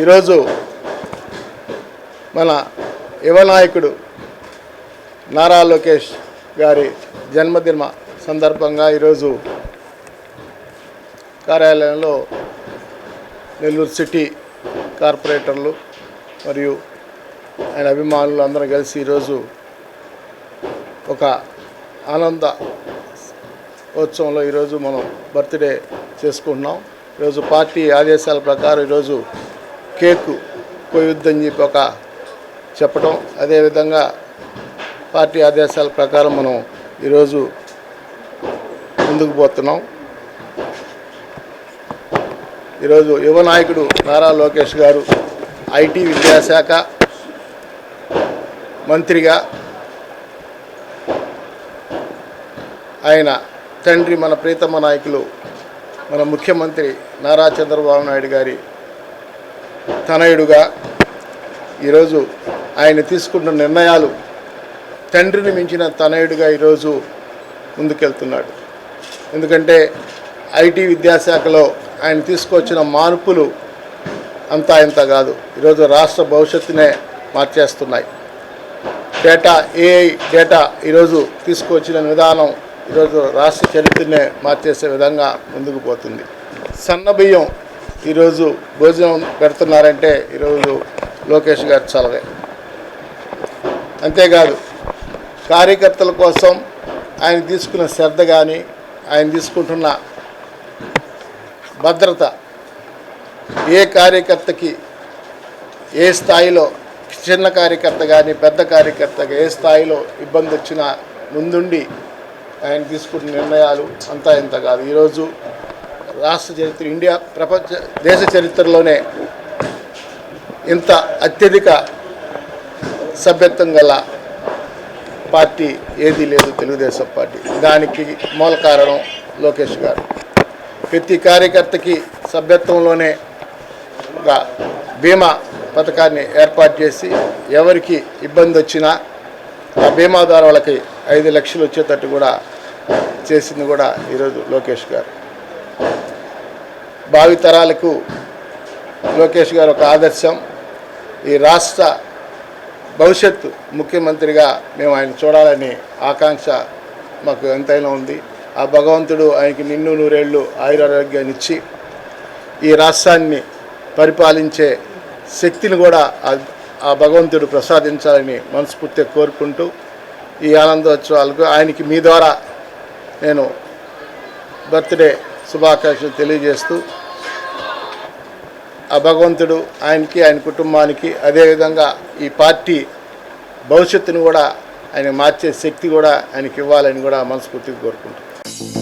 ఈరోజు మన యువ నాయకుడు నారా లోకేష్ గారి జన్మదిన సందర్భంగా ఈరోజు కార్యాలయంలో నెల్లూరు సిటీ కార్పొరేటర్లు మరియు ఆయన అభిమానులు అందరం కలిసి ఈరోజు ఒక ఆనంద ఉత్సవంలో ఈరోజు మనం బర్త్డే చేసుకుంటున్నాం. ఈరోజు పార్టీ ఆదేశాల ప్రకారం ఈరోజు కేకు కొయ్యొద్దని చెప్పి ఒక చెప్పడం అదేవిధంగా పార్టీ ఆదేశాల ప్రకారం మనం ఈరోజు ముందుకు పోతున్నాం. ఈరోజు యువ నాయకుడు నారా లోకేష్ గారు ఐటీ విద్యాశాఖ మంత్రిగా ఆయన తండ్రి మన ప్రీతమ నాయకులు మన ముఖ్యమంత్రి నారా చంద్రబాబు నాయుడు గారి తనయుడుగా ఈరోజు ఆయన తీసుకున్న నిర్ణయాలు తండ్రిని మించిన తనయుడుగా ఈరోజు ముందుకెళ్తున్నాడు. ఎందుకంటే ఐటీ విద్యాశాఖలో ఆయన తీసుకొచ్చిన మార్పులు అంతా ఇంత కాదు. ఈరోజు రాష్ట్ర భవిష్యత్తునే మార్చేస్తున్నాయి. డేటా ఏఐ డేటా ఈరోజు తీసుకొచ్చిన విధానం ఈరోజు రాష్ట్ర చరిత్రనే మార్చేసే విధంగా ముందుకు పోతుంది. సన్న బియ్యం ఈరోజు భోజనం పెడుతున్నారంటే ఈరోజు లోకేష్ గారు చలవే. అంతేకాదు కార్యకర్తల కోసం ఆయన తీసుకున్న శ్రద్ధ కానీ ఆయన తీసుకుంటున్న భద్రత ఏ కార్యకర్తకి ఏ స్థాయిలో చిన్న కార్యకర్త కానీ పెద్ద కార్యకర్తకి ఏ స్థాయిలో ఇబ్బంది వచ్చినా ముందుండి ఆయన తీసుకున్న నిర్ణయాలు అంతా ఇంత కాదు. ఈరోజు రాష్ట్ర చరిత్ర ఇండియా ప్రపంచ దేశ చరిత్రలోనే ఇంత అత్యధిక సభ్యత్వం గల పార్టీ ఏదీ లేదు తెలుగుదేశం పార్టీ. దానికి మూల కారణం లోకేష్ గారు. ప్రతి కార్యకర్తకి సభ్యత్వంలోనే ఒక బీమా పథకాన్ని ఏర్పాటు చేసి ఎవరికి ఇబ్బంది వచ్చినా ఆ బీమా ద్వారా వాళ్ళకి ఐదు లక్షలు వచ్చేటట్టు కూడా చేసింది కూడా ఈరోజు లోకేష్ గారు. భావితరాలకు లోకేష్ గారు ఒక ఆదర్శం. ఈ రాష్ట్ర భవిష్యత్తు ముఖ్యమంత్రిగా మేము ఆయన చూడాలని ఆకాంక్ష మాకు ఎంతైనా ఉంది. ఆ భగవంతుడు ఆయనకి నిన్ను నూరేళ్ళు ఆయురారోగ్యాన్ని ఇచ్చి ఈ రాష్ట్రాన్ని పరిపాలించే శక్తిని కూడా ఆ- ఆ భగవంతుడు ప్రసాదించాలని మనస్ఫూర్తిగా కోరుకుంటూ ఈ ఆనందోత్సవాలకు ఆయనకి మీ ద్వారా నేను బర్త్డే శుభాకాంక్షలు తెలియజేస్తూ ఆ భగవంతుడు ఆయనకి ఆయన కుటుంబానికి అదేవిధంగా ఈ పార్టీ భవిష్యత్తును కూడా ఆయన మార్చే శక్తి కూడా ఆయనకి ఇవ్వాలని కూడా మనస్ఫూర్తిగా కోరుకుంటున్నాను